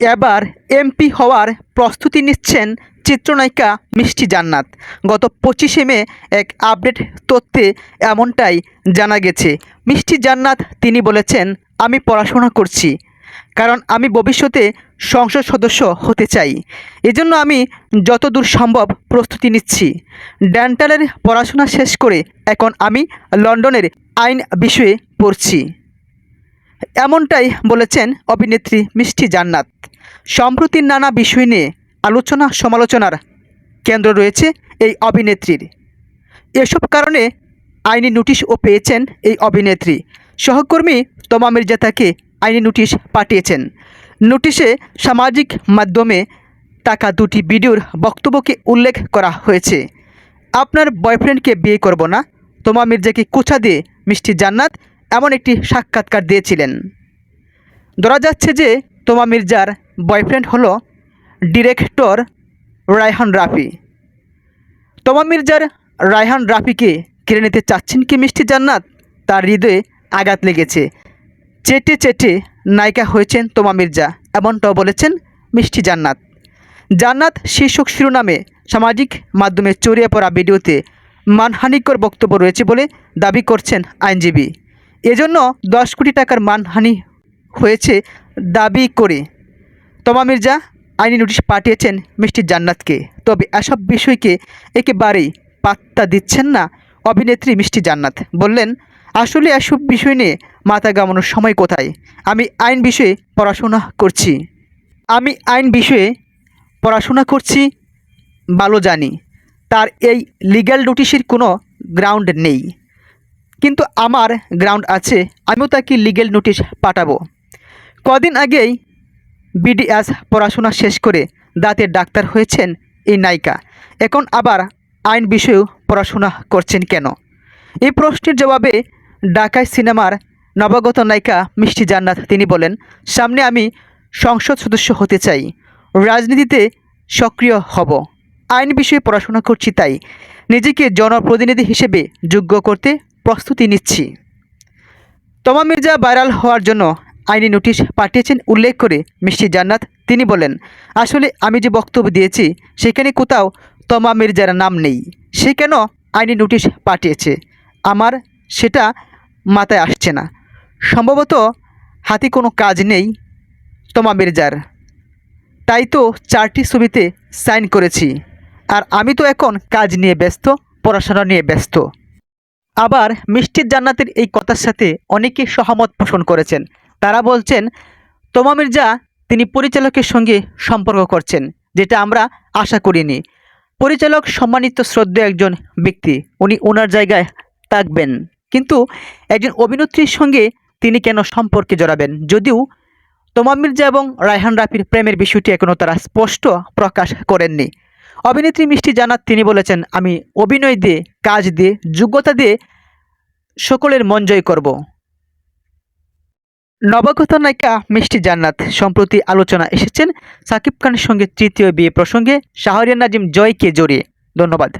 এবার এমপি হওয়ার প্রস্তুতি নিচ্ছেন চিত্রনায়িকা মিষ্টি জান্নাত। গত পঁচিশে মে এক আপডেট তথ্যে এমনটাই জানা গেছে। মিষ্টি জান্নাত তিনি বলেছেন, আমি পড়াশোনা করছি, কারণ আমি ভবিষ্যতে সংসদ সদস্য হতে চাই। এজন্য আমি যতদূর সম্ভব প্রস্তুতি নিচ্ছি। ডেন্টালের পড়াশোনা শেষ করে এখন আমি লন্ডনের আইন বিষয়ে পড়ছি। এমনটাই বলেছেন অভিনেত্রী মিষ্টি জান্নাত। সম্প্রতি নানা বিষয় নিয়ে আলোচনা সমালোচনার কেন্দ্র রয়েছে এই অভিনেত্রীর। এসব কারণে আইনি নোটিশও পেয়েছেন এই অভিনেত্রী। সহকর্মী তমা মির্জা তাকে আইনি নোটিশ পাঠিয়েছেন। নোটিশে সামাজিক মাধ্যমে টাকা দুটি ভিডিওর বক্তব্যকে উল্লেখ করা হয়েছে। আপনার বয়ফ্রেন্ডকে বিয়ে করব না, তোমা মির্জাকে কুচা দিয়ে মিষ্টি জান্নাত এমন একটি সাক্ষাৎকার দিয়েছিলেন। ধরা যাচ্ছে যে তোমা মির্জার বয়ফ্রেন্ড হলো ডিরেক্টর রায়হান রাফি। তোমা মির্জার রায়হান রাফিকে কেড়ে নিতে চাচ্ছেন কি মিষ্টি জান্নাত? তার হৃদয়ে আঘাত লেগেছে। চেটে চেটে নায়িকা হয়েছেন তোমা মির্জা, এমনটাও বলেছেন মিষ্টি জান্নাত। জান্নাত শীর্ষক শিরোনামে সামাজিক মাধ্যমে চড়িয়ে পড়া ভিডিওতে মানহানিকর বক্তব্য রয়েছে বলে দাবি করছেন আইনজীবী। এজন্য দশ কোটি টাকার মানহানি হয়েছে দাবি করে। তমা মির্জা আইনি নোটিশ পাঠিয়েছেন মিষ্টি জান্নাতকে। তবে এসব বিষয়কে একেবারেই পাত্তা দিচ্ছেন না অভিনেত্রী মিষ্টি জান্নাত। বললেন, আসলে এসব বিষয় নিয়ে মাথা গামানোর সময় কোথায়? আমি আইন বিষয়ে পড়াশোনা করছি। আমি আইন বিষয়ে পড়াশোনা করছি, ভালো জানি। তার এই লিগ্যাল নোটিশের কোনো গ্রাউন্ড নেই। কিন্তু আমার গ্রাউন্ড আছে, আমিও তাকে লিগ্যাল নোটিশ পাঠাবো। কদিন আগেই বিডিএস পড়াশোনা শেষ করে দাঁতের ডাক্তার হয়েছেন এই নায়িকা। এখন আবার আইন বিষয়েও পড়াশোনা করছেন কেন? এই প্রশ্নের জবাবে ঢাকায় সিনেমার নবাগত নায়িকা মিষ্টি জান্নাত তিনি বলেন, সামনে আমি সংসদ সদস্য হতে চাই, রাজনীতিতে সক্রিয় হব। আইন বিষয়ে পড়াশোনা করছি তাই নিজেকে জনপ্রতিনিধি হিসেবে যোগ্য করতে প্রস্তুতি নিচ্ছি। তমা মির্জা ভাইরাল হওয়ার জন্য আইনি নোটিশ পাঠিয়েছেন উল্লেখ করে মিষ্টি জান্নাত। তিনি বলেন, আসলে আমি যে বক্তব্য দিয়েছি, সেখানে কোথাও তমা মির্জার নাম নেই। সে কেন আইনি নোটিশ পাঠিয়েছে? আমার সেটা মাথায় আসছে না। সম্ভবত হাতে কোনো কাজ নেই তমা মির্জার। তাই তো চারটি ছবিতে সাইন করেছি। আর আমি তো এখন কাজ নিয়ে ব্যস্ত, পড়াশোনা নিয়ে ব্যস্ত। আবার মিষ্টির জান্নাতের এই কথার সাথে অনেকে সহমত পোষণ করেছেন। তারা বলছেন, তোমা মির্জা, তিনি পরিচালকের সঙ্গে সম্পর্ক করছেন, যেটা আমরা আশা করিনি। পরিচালক সম্মানিত শ্রদ্ধেয় একজন ব্যক্তি, উনি ওনার জায়গায় থাকবেন। কিন্তু একজন অভিনেত্রীর সঙ্গে তিনি কেন সম্পর্কে জড়াবেন? যদিও তোমা মির্জা এবং রায়হান রাফির প্রেমের বিষয়টি এখনও তারা স্পষ্ট প্রকাশ করেননি। অভিনেত্রী মিষ্টি জানাত তিনি বলেছেন, আমি অভিনয় দিয়ে, কাজ দিয়ে, যোগ্যতা দিয়ে সকলের মন জয় করব। নবাগত নায়িকা মিষ্টি জান্নাত সম্প্রতি আলোচনা এসেছেন সাকিব খানের সঙ্গে তৃতীয় বিয়ে প্রসঙ্গে শাহরিয়া নাজিম জয়কে জড়িয়ে। ধন্যবাদ।